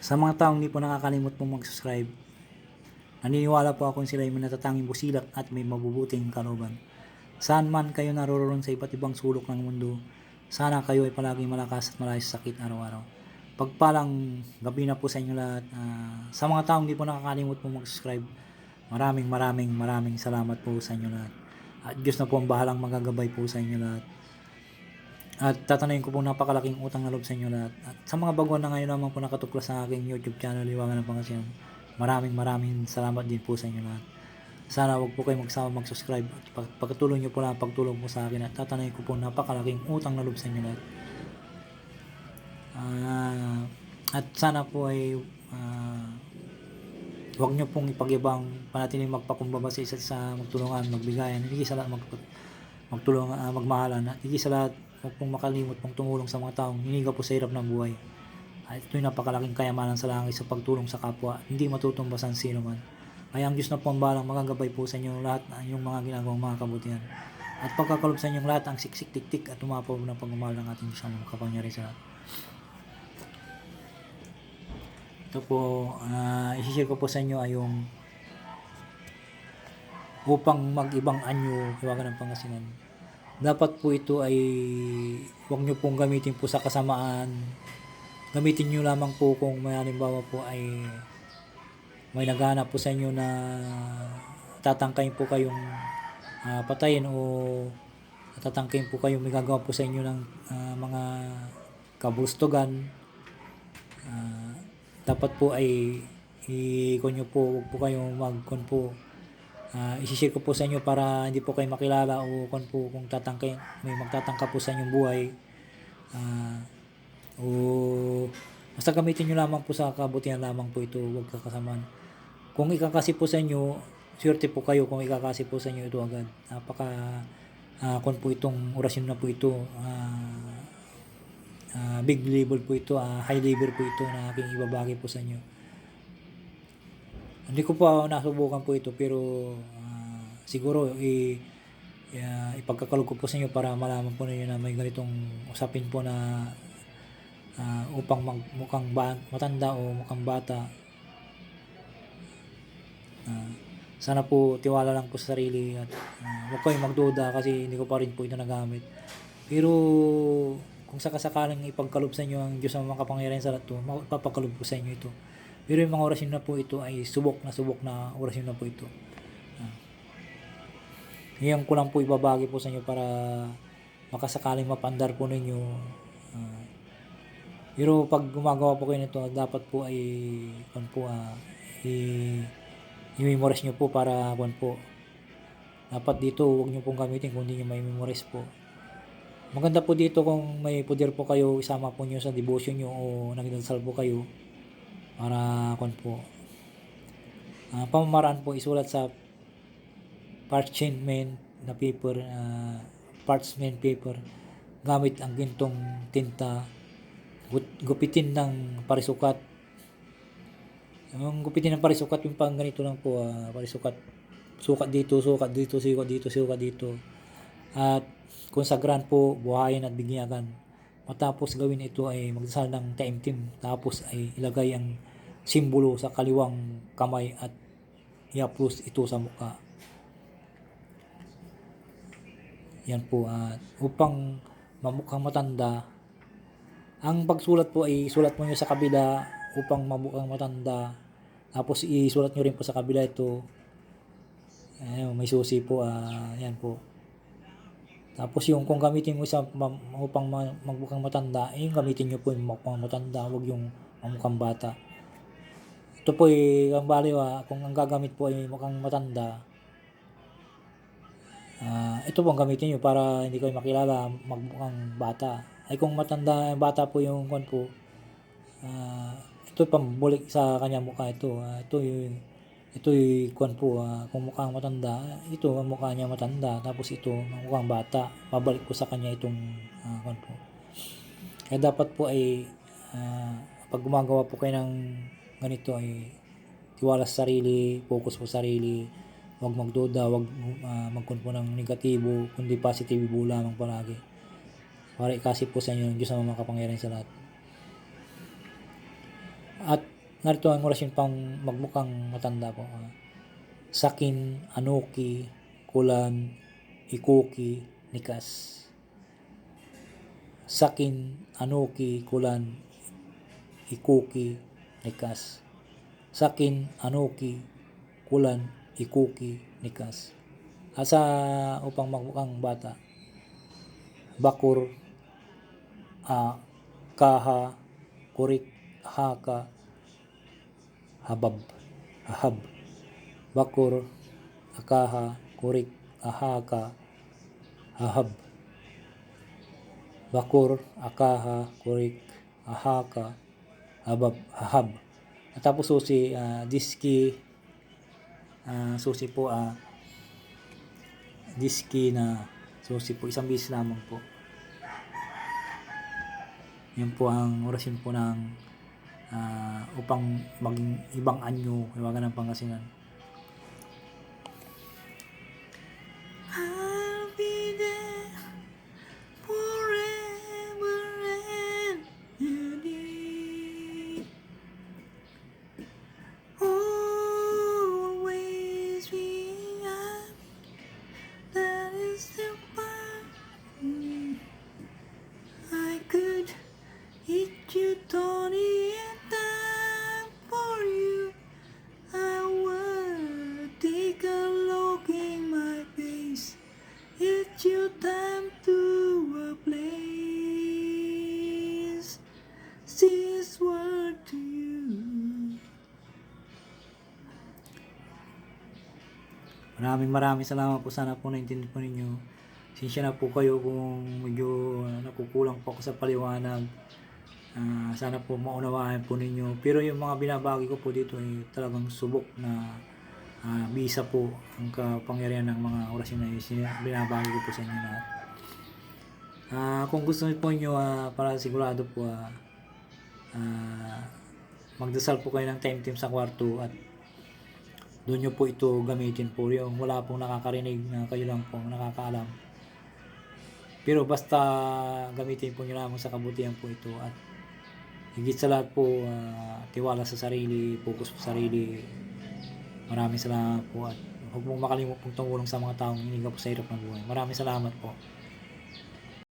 Sa mga taong hindi po nakakalimot po mag-subscribe, naniniwala po akong sila ay may natatanging busilak at may mabubuting kalooban. Saan man kayo naroroon sa iba't ibang sulok ng mundo, sana kayo ay palaging malakas at malayo sa sakit araw-araw. Pagpalang gabi na po sa inyo lahat. Ah, sa mga taong hindi po nakakalimot po mag-subscribe, maraming maraming maraming salamat po sa inyo lahat. At Diyos na po ang bahalang magagabay po sa inyo lahat. At tatanayin ko po napakalaking utang na loob sa inyo lahat. At sa mga baguhan na ngayon naman po nakatuklas sa aking YouTube channel, Liwangan ng Pangasinan, maraming maraming salamat din po sa inyo lahat. Sana wag po kayo magsama mag-subscribe at pag- nyo po lang ang pagtulong po sa akin at tatanayin ko po napakalaking utang na loob sa inyo lahat. Ah, at sana po ay ah, Huwag niyo pong ipagyabang panatiling magpakumbaba sa isa't isa, magtulungan, magbigayan, hindi sa lahat mag, magtulungan, ah, magmahalan, hindi sa lahat huwag pong makalimot pong tumulong sa mga taong hiniga po sa hirap ng buhay. At ito'y napakalaking kayamanan sa langit sa pagtulong sa kapwa, hindi matutumbasan sino man. Kaya ang Diyos na po ang magagabay po sa inyo lahat ng inyong mga ginagawang mga kabutihan. At pagkakalob sa inyong lahat ang siksik tik-tik at umapaw ng pagmamahal ng ating Diyos ang makapangyari sa lahat. Ito po, uh, isishare ko po sa inyo ay yung upang mag-ibang anyo, hiwaga ng Pangasinan. Dapat po ito ay huwag nyo pong gamitin po sa kasamaan. Gamitin nyo lamang po kung may halimbawa po ay may naghanap po sa inyo na tatangkayin po kayong ah, patayin o tatangkayin po kayong may gagawa po sa inyo ng ah, mga kabulstugan. Ah, dapat po ay i-kon nyo po, huwag po kayong mag-kon po. Ah, isi-share ko po sa inyo para hindi po kayo makilala o kon po kung tatangkay, may magtatangka po sa inyong buhay. Ah, o basta gamitin nyo lamang po sa kabutihan lamang po ito, huwag kakasaman. Kung ikakasi po sa inyo, swerte po kayo kung ikakasi po sa inyo ito agad. Napaka ah, kon po itong orasyon na po ito. Ah, Ah, big level po ito, ah, high level po ito na aking ibabagi po sa inyo. Hindi ko pa nasubukan po ito pero ah, siguro i uh, ipagkakalog ko po sa inyo para malaman po ninyo na may ganitong usapin po na ah, upang mag, mukhang ba, matanda o mukhang bata. Ah, sana po tiwala lang po sa sarili at ah, huwag kayong magduda kasi hindi ko pa rin po ito nagamit. Pero kung sakasakalang ipagkalob sa inyo ang Diyos ang makapangyarihan sa lahat to, mapapakalob po sa inyo ito. Pero yung mga orasyon na po ito ay subok na subok na orasyon na po ito. Ah. Yan ko lang po ibabagi po sa inyo para makasakaling mapandar po ninyo. Ah. pero pag gumagawa po kayo nito, dapat po ay kan po ah, i i-memorize nyo po para kan po. Dapat dito, huwag nyo pong gamitin kung hindi nyo may memorize po. Maganda po dito kung may poder po kayo, isama po nyo sa devotion nyo o nagdasal po kayo para kon po. Ah, pamamaraan po isulat sa parchment na paper, ah, parchment paper gamit ang gintong tinta gupitin ng parisukat. Yung gupitin ng parisukat yung pang ganito lang po ah, parisukat. Sukat dito sukat dito sukat dito sukat dito. At konsagran po buhayin at bigyagan. Matapos gawin ito ay magdasal ng taimtim tapos ay ilagay ang simbolo sa kaliwang kamay at i-upload ito sa mukha. Yan po at upang mamukhang matanda ang pagsulat po ay sulat mo nyo sa kabila upang mamukhang matanda. Tapos isulat nyo rin po sa kabila ito. Ayun, may susi po ah yan po. Tapos yung kung gamitin mo sa upang ma- magmukhang matanda, eh gamitin nyo po yung mukhang matanda, huwag yung mukhang bata. Ito po eh, ang baliw ah, kung ang gagamit po ay mukhang matanda, ah ito po ang gamitin nyo para hindi kayo makilala magmukhang bata. Ay kung matanda, bata po yung kwan po, ah ito pambulik sa kanya mukha ito. Ah, ito yung ito yung kwan po, ah, kung mukhang matanda, ito ang mukha niya matanda, tapos ito ang mukhang bata, pabalik po sa kanya itong ah, kwan po. Kaya dapat po ay ah, pag gumagawa po kayo ng ganito ay tiwala sa sarili, focus po sa sarili, huwag magduda, huwag uh, magkun po ng negatibo, kundi positive po lamang palagi. Para ikasi po sa inyo ng Diyos ang makapangyarihan sa lahat. At narito ang orasyon pang magmukhang matanda po. ah. sakin, Anuki, Kulan, Ikuki, Nikas. Sakin, Anuki, Kulan, Ikuki, Nikas. Sakin, Anuki, Kulan, Ikuki, Nikas. Asa upang magmukhang bata. Bakur, a kaha, kurik, haka, habab, ahab. Bakur, akaha, kurik, ahaka, ahab. Bakur, akaha, kurik, ahaka, habab, ahab. At tapos susi, ah, diski, ah, susi po, ah, diski na susi po, isang bis lamang po. Yan po ang orasyon po ng ah, upang maging ibang anyo, iwagan ng Pangasinan. You Tony and time for you. I would take a look in my face. It's your time to a place. This word to you. Maraming maraming salamat po. Sana po naintindihan po ninyo. Sinsya na po kayo kung medyo nakukulang po ako sa paliwanag. Ah, sana po maunawaan po ninyo. Pero yung mga binabagi ko po dito ay talagang subok na ah, bisa po ang kapangyarihan ng mga orasyon na Binabagi ko po sa inyo lahat. Ah, kung gusto niyo po nyo ah, para sigurado po ah, ah, magdasal po kayo ng time team sa kwarto at doon nyo po ito gamitin po yung wala pong nakakarinig na kayo lang po nakakaalam pero basta gamitin po nyo lamang sa kabutihan po ito at higit sa lahat po ah, tiwala sa sarili focus sa sarili. Maraming salamat po at huwag mong makalimut pong tumulong sa mga taong hiniga po sa hirap ng buhay. Maraming salamat po